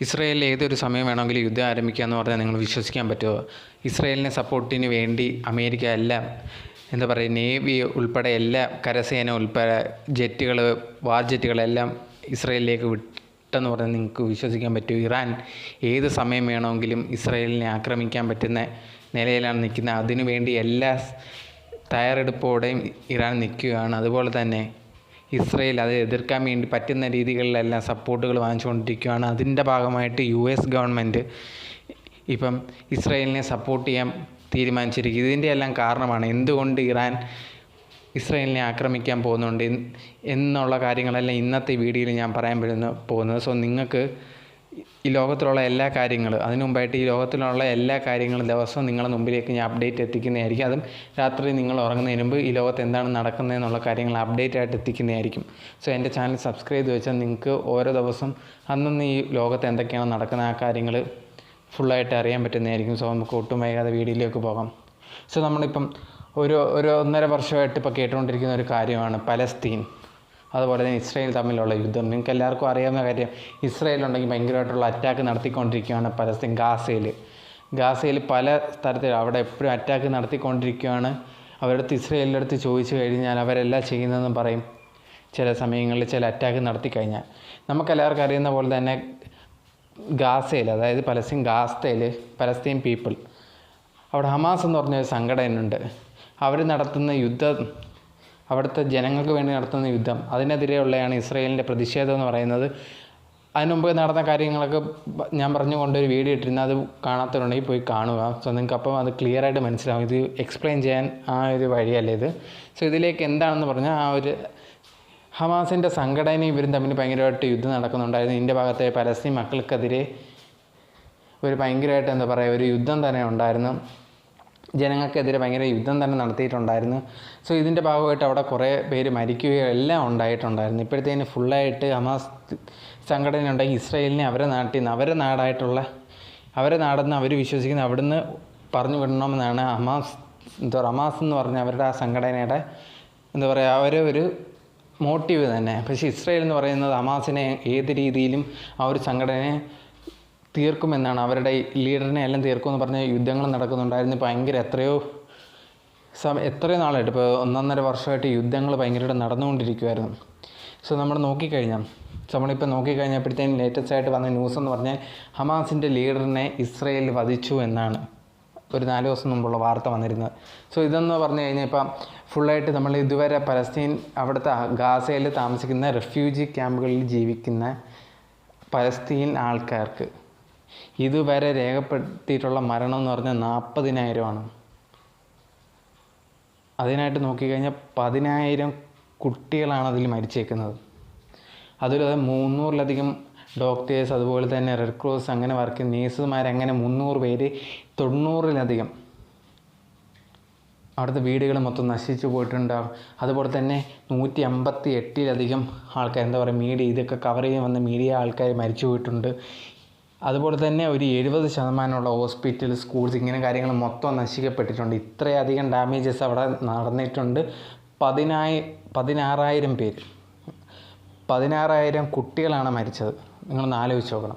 ഇസ്രയേലിൽ ഏതൊരു സമയം വേണമെങ്കിലും യുദ്ധം ആരംഭിക്കുക എന്ന് പറഞ്ഞാൽ നിങ്ങൾ വിശ്വസിക്കാൻ പറ്റുമോ? ഇസ്രയേലിനെ സപ്പോർട്ടിന് വേണ്ടി അമേരിക്ക എല്ലാം എന്താ പറയുക നേവി ഉൾപ്പെടെ എല്ലാ കരസേന ഉൾപ്പെടെ ജെറ്റുകൾ വാർ ജെറ്റുകളെല്ലാം ഇസ്രയേലിലേക്ക് വിട്ടെന്ന് പറഞ്ഞാൽ നിങ്ങൾക്ക് വിശ്വസിക്കാൻ പറ്റുമോ? ഇറാൻ ഏത് സമയം വേണമെങ്കിലും ഇസ്രയേലിനെ ആക്രമിക്കാൻ പറ്റുന്ന നിലയിലാണ് നിൽക്കുന്നത്. അതിനുവേണ്ടി എല്ലാ തയ്യാറെടുപ്പോടെയും ഇറാൻ നിൽക്കുകയാണ്. അതുപോലെ തന്നെ ഇസ്രയേൽ അത് എതിർക്കാൻ വേണ്ടി പറ്റുന്ന രീതികളിലെല്ലാം സപ്പോർട്ടുകൾ വാങ്ങിച്ചുകൊണ്ടിരിക്കുകയാണ്. അതിന്റെ ഭാഗമായിട്ട് യു എസ് ഗവൺമെന്റ് ഇപ്പം ഇസ്രയേലിനെ സപ്പോർട്ട് ചെയ്യാൻ തീരുമാനിച്ചിരിക്കും ഇതിന്റെ എല്ലാം കാരണമാണ് എന്തുകൊണ്ട് ഇറാൻ ഇസ്രയേലിനെ ആക്രമിക്കാൻ പോകുന്നുണ്ട് എന്നുള്ള കാര്യങ്ങളെല്ലാം ഇന്നത്തെ വീഡിയോയിൽ ഞാൻ പറയാൻ പോകുന്നത്. സോ നിങ്ങൾക്ക് ഈ ലോകത്തിലുള്ള എല്ലാ കാര്യങ്ങളും അതിനു മുമ്പായിട്ട് ഈ ലോകത്തിലുള്ള എല്ലാ കാര്യങ്ങളും ദിവസവും നിങ്ങളുടെ മുമ്പിലേക്ക് ഞാൻ അപ്ഡേറ്റ് എത്തിക്കുന്നതായിരിക്കും. അതും രാത്രി നിങ്ങൾ ഉറങ്ങുന്നതിന് മുമ്പ് ഈ ലോകത്ത് എന്താണ് നടക്കുന്നതെന്നുള്ള കാര്യങ്ങൾ അപ്ഡേറ്റ് ആയിട്ട് എത്തിക്കുന്നതായിരിക്കും. സോ എന്റെ ചാനൽ സബ്സ്ക്രൈബ് ചെയ്ത് വെച്ചാൽ നിങ്ങൾക്ക് ഓരോ ദിവസം അന്നന്ന് ഈ ലോകത്ത് എന്തൊക്കെയാണ് നടക്കുന്ന ആ കാര്യങ്ങൾ ഫുള്ളായിട്ട് അറിയാൻ പറ്റുന്നതായിരിക്കും. സോ നമുക്ക് ഒട്ടും വൈകാതെ വീഡിയോയിലേക്ക് പോകാം. സോ നമ്മളിപ്പം ഒരു ഒരു ഒന്നര വർഷമായിട്ട് ഇപ്പോൾ കേട്ടുകൊണ്ടിരിക്കുന്ന ഒരു കാര്യമാണ് പലസ്തീൻ. അതുപോലെ തന്നെ ഇസ്രയേൽ തമ്മിലുള്ള യുദ്ധം. നിങ്ങൾക്ക് എല്ലാവർക്കും അറിയാവുന്ന കാര്യം ഇസ്രായേൽ ഉണ്ടെങ്കിൽ ഭയങ്കരമായിട്ടുള്ള അറ്റാക്ക് നടത്തിക്കൊണ്ടിരിക്കുകയാണ് പലസ്തീൻ ഗാസയിൽ. ഗാസയിൽ പല സ്ഥലത്തിൽ അവിടെ എപ്പോഴും അറ്റാക്ക് നടത്തിക്കൊണ്ടിരിക്കുകയാണ്. അവരടുത്ത് ഇസ്രയേലിന്റെ അടുത്ത് ചോദിച്ചു കഴിഞ്ഞാൽ അവരെല്ലാം ചെയ്യുന്നതെന്ന് പറയും. ചില സമയങ്ങളിൽ ചില അറ്റാക്ക് നടത്തി കഴിഞ്ഞാൽ നമുക്കെല്ലാവർക്കും അറിയുന്ന പോലെ തന്നെ ഗാസയിൽ അതായത് പലസ്തീൻ ഗാസ്തയിൽ പലസ്തീൻ പീപ്പിൾ അവിടെ ഹമാസ് എന്ന് പറഞ്ഞൊരു സംഘടനയുണ്ട്. അവർ നടത്തുന്ന യുദ്ധം അവിടുത്തെ ജനങ്ങൾക്ക് വേണ്ടി നടത്തുന്ന യുദ്ധം. അതിനെതിരെയുള്ളതാണ് ഇസ്രയേലിന്റെ പ്രതിഷേധം എന്ന് പറയുന്നത്. അതിനുമുമ്പ് നടന്ന കാര്യങ്ങളൊക്കെ ഞാൻ പറഞ്ഞു കൊണ്ടൊരു വീഡിയോ ഇട്ടിരുന്നു. അത് കാണാത്തവരുണ്ടെങ്കിൽ പോയി കാണുക. സോ നിങ്ങൾക്ക് അപ്പം അത് ക്ലിയർ ആയിട്ട് മനസ്സിലാവും. ഇത് എക്സ്പ്ലെയിൻ ചെയ്യാൻ ആ ഒരു വഴിയല്ല ഇത്. സോ ഇതിലേക്ക് എന്താണെന്ന് പറഞ്ഞാൽ ആ ഒരു ഹമാസിന്റെ സംഘടനയും ഇവരും തമ്മിൽ ഭയങ്കരമായിട്ട് യുദ്ധം നടക്കുന്നുണ്ടായിരുന്നു. ഇതിന്റെ ഭാഗത്തെ പലസ്തീൻ മക്കൾക്കെതിരെ ഒരു ഭയങ്കരമായിട്ട് എന്താ പറയുക ഒരു യുദ്ധം തന്നെ ഉണ്ടായിരുന്നു. ജനങ്ങൾക്കെതിരെ ഭയങ്കര യുദ്ധം തന്നെ നടത്തിയിട്ടുണ്ടായിരുന്നു. സോ ഇതിന്റെ ഭാഗമായിട്ട് അവിടെ കുറേ പേര് മരിക്കുകയോ എല്ലാം ഉണ്ടായിട്ടുണ്ടായിരുന്നു. ഇപ്പോഴത്തേന് ഫുള്ളായിട്ട് ഹമാസ് സംഘടന ഉണ്ടെങ്കിൽ ഇസ്രായേലിനെ അവരെ നാട്ടിൽ നിന്ന് അവരെ നാടായിട്ടുള്ള അവരെ നാടെന്ന് അവർ വിശ്വസിക്കുന്ന അവിടുന്ന് പറഞ്ഞു വിടണമെന്നാണ് ഹമാസ് എന്താ പറയുക ഹമാസ് എന്ന് പറഞ്ഞ അവരുടെ ആ സംഘടനയുടെ എന്താ പറയുക അവരെ ഒരു മോട്ടീവ് തന്നെ. പക്ഷേ ഇസ്രായേൽ എന്ന് പറയുന്നത് ഹമാസിനെ ഏത് രീതിയിലും ആ ഒരു സംഘടനയെ തീർക്കുമെന്നാണ്. അവരുടെ ലീഡറിനെ എല്ലാം തീർക്കുമെന്ന് പറഞ്ഞ് യുദ്ധങ്ങൾ നടക്കുന്നുണ്ടായിരുന്നു. ഭയങ്കര എത്രയോ സമ എത്രയോ നാളായിട്ട് ഇപ്പോൾ ഒന്നൊന്നര വർഷമായിട്ട് യുദ്ധങ്ങൾ ഭയങ്കരമായിട്ട് നടന്നുകൊണ്ടിരിക്കുമായിരുന്നു സോ നമ്മൾ നോക്കിക്കഴിഞ്ഞാൽ നമ്മളിപ്പോൾ നോക്കിക്കഴിഞ്ഞപ്പോഴത്തേനും ലേറ്റസ്റ്റ് ആയിട്ട് വന്ന ന്യൂസ് എന്ന് പറഞ്ഞാൽ ഹമാസിന്റെ ലീഡറിനെ ഇസ്രയേൽ വധിച്ചു എന്നാണ് ഒരു നാല് ദിവസം മുമ്പുള്ള വാർത്ത വന്നിരുന്നത്. സോ ഇതെന്ന് പറഞ്ഞു കഴിഞ്ഞാൽ ഇപ്പം ഫുള്ളായിട്ട് നമ്മൾ ഇതുവരെ പലസ്തീൻ അവിടുത്തെ ഗാസയിൽ താമസിക്കുന്ന റെഫ്യൂജി ക്യാമ്പുകളിൽ ജീവിക്കുന്ന പലസ്തീൻ ആൾക്കാർക്ക് ഇതുവരെ രേഖപ്പെടുത്തിയിട്ടുള്ള മരണം എന്ന് പറഞ്ഞാൽ നാൽപ്പതിനായിരമാണ്. അതിനായിട്ട് നോക്കിക്കഴിഞ്ഞാൽ പതിനായിരം കുട്ടികളാണ് അതിൽ മരിച്ചേക്കുന്നത്. അതിലത് മുന്നൂറിലധികം ഡോക്ടേഴ്സ് അതുപോലെ തന്നെ റെഡ് ക്രോസ് അങ്ങനെ വർക്ക് ചെയ്യുന്ന നേഴ്സുമാർ അങ്ങനെ മുന്നൂറ് പേര് തൊണ്ണൂറിലധികം. അവിടുത്തെ വീടുകൾ മൊത്തം നശിച്ചു പോയിട്ടുണ്ടാകും അതുപോലെ തന്നെ നൂറ്റി അമ്പത്തി എട്ടിലധികം ആൾക്കാർ എന്താ പറയുക മീഡിയ ഇതൊക്കെ കവർ ചെയ്യാൻ വന്ന മീഡിയ ആൾക്കാർ മരിച്ചു പോയിട്ടുണ്ട്. അതുപോലെ തന്നെ ഒരു എഴുപത് ശതമാനമുള്ള ഹോസ്പിറ്റൽ സ്കൂൾസ് ഇങ്ങനെ കാര്യങ്ങൾ മൊത്തം നശിക്കപ്പെട്ടിട്ടുണ്ട്. ഇത്രയധികം ഡാമേജസ് അവിടെ നടന്നിട്ടുണ്ട്. പതിനായി പതിനാറായിരം പേര്. പതിനാറായിരം കുട്ടികളാണ് മരിച്ചത്. നിങ്ങൾ ആലോചിച്ച് നോക്കണം.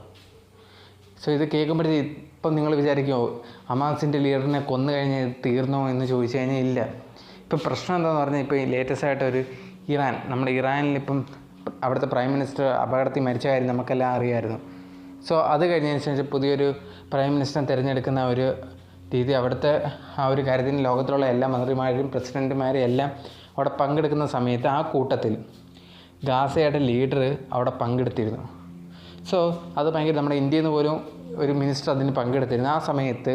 സോ ഇത് കേൾക്കുമ്പോഴത്തേ ഇപ്പം നിങ്ങൾ വിചാരിക്കുമോ അമാസിന്റെ ലീഡറിനെ കൊന്നു കഴിഞ്ഞാൽ ഇത് തീർന്നോ എന്ന് ചോദിച്ചു കഴിഞ്ഞാൽ ഇല്ല. ഇപ്പം പ്രശ്നം എന്താണെന്ന് പറഞ്ഞാൽ ഇപ്പോൾ ലേറ്റസ്റ്റ് ആയിട്ട് ഒരു ഇറാൻ നമ്മുടെ ഇറാനിൽ ഇപ്പം അവിടുത്തെ പ്രൈം മിനിസ്റ്റർ അപകടത്തിൽ മരിച്ച കാര്യം നമുക്കെല്ലാം അറിയാമായിരുന്നു. സോ അത് കഴിഞ്ഞതിന് ശേഷം പുതിയൊരു പ്രൈം മിനിസ്റ്ററിനെ തിരഞ്ഞെടുക്കുന്ന ഒരു രീതി അവിടുത്തെ ആ ഒരു കാര്യത്തിന് ലോകത്തിലുള്ള എല്ലാ മന്ത്രിമാരും പ്രസിഡന്റുമാരും എല്ലാം അവിടെ പങ്കെടുക്കുന്ന സമയത്ത് ആ കൂട്ടത്തിൽ ഗാസയുടെ ലീഡർ അവിടെ പങ്കെടുത്തിരുന്നു. സോ അത് ഭയങ്കര നമ്മുടെ ഇന്ത്യയിൽ നിന്ന് പോലും ഒരു മിനിസ്റ്റർ അതിന് പങ്കെടുത്തിരുന്നു. ആ സമയത്ത്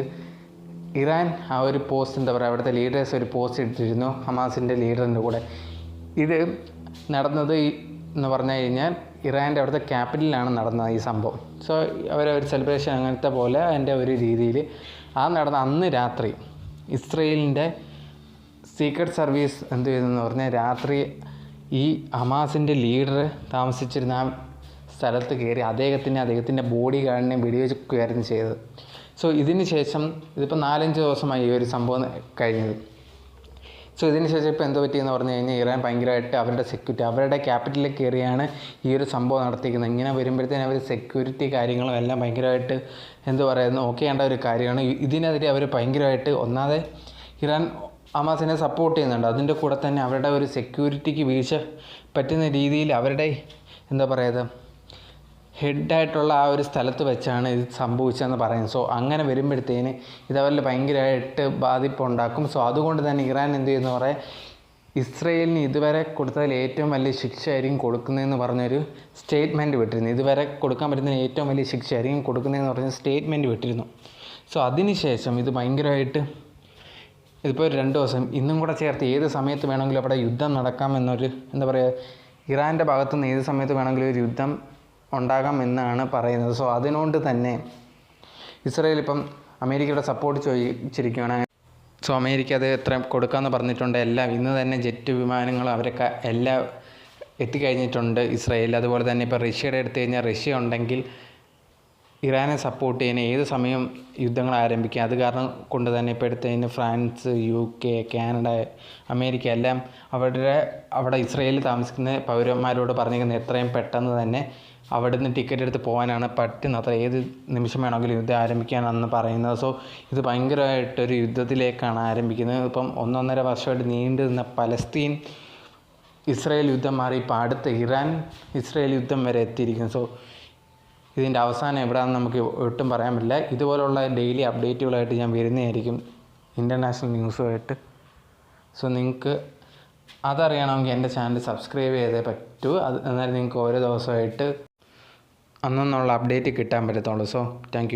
ഇറാൻ ആ ഒരു പോസ്റ്റ് എന്താ പറയുക അവിടുത്തെ ലീഡേഴ്സ് ഒരു പോസ്റ്റ് ഇട്ടിരുന്നു ഹമാസിന്റെ ലീഡറിന്റെ കൂടെ. ഇത് നടന്നത് എന്ന് പറഞ്ഞു കഴിഞ്ഞാൽ ഇറാന്റെ അവിടുത്തെ ക്യാപിറ്റലിലാണ് നടന്നത് ഈ സംഭവം. സോ അവരെ ഒരു സെലിബ്രേഷൻ അങ്ങനത്തെ പോലെ അതിന്റെ ഒരു രീതിയിൽ ആ നടന്ന അന്ന് രാത്രി ഇസ്രയേലിന്റെ സീക്രട്ട് സർവീസ് എന്ത് ചെയ്തെന്ന് പറഞ്ഞാൽ രാത്രി ഈ ഹമാസിന്റെ ലീഡർ താമസിച്ചിരുന്ന ആ സ്ഥലത്ത് കയറി അദ്ദേഹത്തിനെ അദ്ദേഹത്തിന്റെ ബോഡി ഗാർഡിനെ വെടിവെക്കുകയായിരുന്നു ചെയ്തത്. സോ ഇതിന് ശേഷം ഇതിപ്പോൾ നാലഞ്ച് ദിവസമായി ഈ ഒരു സംഭവം കഴിഞ്ഞത്. സോ ഇതിന് ശേഷം ഇപ്പോൾ എന്തോ പറ്റിയെന്ന് പറഞ്ഞു കഴിഞ്ഞാൽ ഇറാൻ ഭയങ്കരമായിട്ട് അവരുടെ സെക്യൂരിറ്റി അവരുടെ ക്യാപിറ്റലിൽ കയറിയാണ് ഈ ഒരു സംഭവം നടത്തിക്കുന്നത് ഇങ്ങനെ വരുമ്പോഴത്തേനും അവർ സെക്യൂരിറ്റി കാര്യങ്ങളും എല്ലാം ഭയങ്കരമായിട്ട് എന്ത് പറയുക നോക്കേണ്ട ഒരു കാര്യമാണ്. ഇതിനെതിരെ അവർ ഭയങ്കരമായിട്ട് ഒന്നാതെ ഇറാൻ ഹമാസിനെ സപ്പോർട്ട് ചെയ്യുന്നുണ്ട്. അതിന്റെ കൂടെ തന്നെ അവരുടെ ഒരു സെക്യൂരിറ്റിക്ക് വീഴ്ച പറ്റുന്ന രീതിയിൽ അവരുടെ എന്താ പറയുക ഹെഡായിട്ടുള്ള ആ ഒരു സ്ഥലത്ത് വെച്ചാണ് ഇത് സംഭവിച്ചതെന്ന് പറയുന്നത്. സോ അങ്ങനെ വരുമ്പോഴത്തേന് ഇത് അവരിൽ ഭയങ്കരമായിട്ട് ബാധിപ്പുണ്ടാക്കും സോ അതുകൊണ്ട് തന്നെ ഇറാൻ എന്ത് ചെയ്യുന്ന? പറയാൻ ഇസ്രയേലിന് ഇതുവരെ കൊടുത്തതിൽ ഏറ്റവും വലിയ ശിക്ഷ ശിക്ഷയായിരിക്കും കൊടുക്കുന്നതെന്ന് പറഞ്ഞൊരു സ്റ്റേറ്റ്മെന്റ് വിട്ടിരുന്നു. ഇതുവരെ കൊടുക്കാൻ പറ്റുന്ന ഏറ്റവും വലിയ ശിക്ഷ ആയിരിക്കും കൊടുക്കുന്നതെന്ന് പറഞ്ഞ സ്റ്റേറ്റ്മെന്റ് വിട്ടിരുന്നു. സോ അതിനുശേഷം ഇത് ഭയങ്കരമായിട്ട് ഇതിപ്പോൾ ഒരു രണ്ട് ദിവസം ഇന്നും കൂടെ ചേർത്ത് ഏത് സമയത്ത് വേണമെങ്കിലും അവിടെ യുദ്ധം നടക്കാം എന്നൊരു എന്താ പറയുക ഇറാന്റെ ഭാഗത്തുനിന്ന് ഏത് സമയത്ത് വേണമെങ്കിലും ഒരു യുദ്ധം ഉണ്ടാകാം എന്നാണ് പറയുന്നത്. സോ അതിനോണ്ട് തന്നെ ഇസ്രയേൽ ഇപ്പം അമേരിക്കയുടെ സപ്പോർട്ട് ചോദിച്ചിരിക്കുകയാണ് സോ അമേരിക്ക അത് എത്ര കൊടുക്കാമെന്ന് പറഞ്ഞിട്ടുണ്ട്. എല്ലാം ഇന്ന് തന്നെ ജെറ്റ് വിമാനങ്ങൾ അവരൊക്കെ എല്ലാം എത്തിക്കഴിഞ്ഞിട്ടുണ്ട് ഇസ്രയേൽ അതുപോലെ തന്നെ ഇപ്പോൾ റഷ്യയുടെ എടുത്തു കഴിഞ്ഞാൽ റഷ്യ ഉണ്ടെങ്കിൽ ഇറാനെ സപ്പോർട്ട് ചെയ്യാൻ ഏത് സമയം യുദ്ധങ്ങൾ ആരംഭിക്കാം? അത് കാരണം കൊണ്ട് തന്നെ ഇപ്പോൾ എടുത്തു കഴിഞ്ഞാൽ France U K Canada America എല്ലാം അവരുടെ അവിടെ ഇസ്രയേലിൽ താമസിക്കുന്ന പൗരന്മാരോട് പറഞ്ഞിരിക്കുന്നത് എത്രയും പെട്ടെന്ന് തന്നെ അവിടെ നിന്ന് ടിക്കറ്റ് എടുത്ത് പോകാനാണ് പറ്റുന്നത്. അത്ര ഏത് നിമിഷം വേണമെങ്കിലും യുദ്ധം ആരംഭിക്കാനാണെന്ന് പറയുന്നത്. സോ ഇത് ഭയങ്കരമായിട്ടൊരു യുദ്ധത്തിലേക്കാണ് ആരംഭിക്കുന്നത്. ഇപ്പം ഒന്നൊന്നര വർഷമായിട്ട് നീണ്ടു നിന്ന പലസ്തീൻ ഇസ്രായേൽ യുദ്ധം മാറി ഇപ്പോൾ അടുത്ത ഇറാൻ ഇസ്രായേൽ യുദ്ധം വരെ എത്തിയിരിക്കുന്നു. സോ ഇതിന്റെ അവസാനം എവിടെയാണെന്ന് നമുക്ക് ഒട്ടും പറയാൻ പറ്റില്ല. ഇതുപോലുള്ള ഡെയിലി അപ്ഡേറ്റുകളായിട്ട് ഞാൻ വരുന്നതായിരിക്കും ഇന്റർനാഷണൽ ന്യൂസുമായിട്ട് സോ നിങ്ങൾക്ക് അതറിയണമെങ്കിൽ എന്റെ ചാനൽ സബ്സ്ക്രൈബ് ചെയ്തേ പറ്റൂ. അത് എന്നാലും നിങ്ങൾക്ക് ഓരോ ദിവസമായിട്ട് അന്നുള്ള അപ്ഡേറ്റ് കിട്ടാൻ പറ്റത്തുള്ളൂ. So thank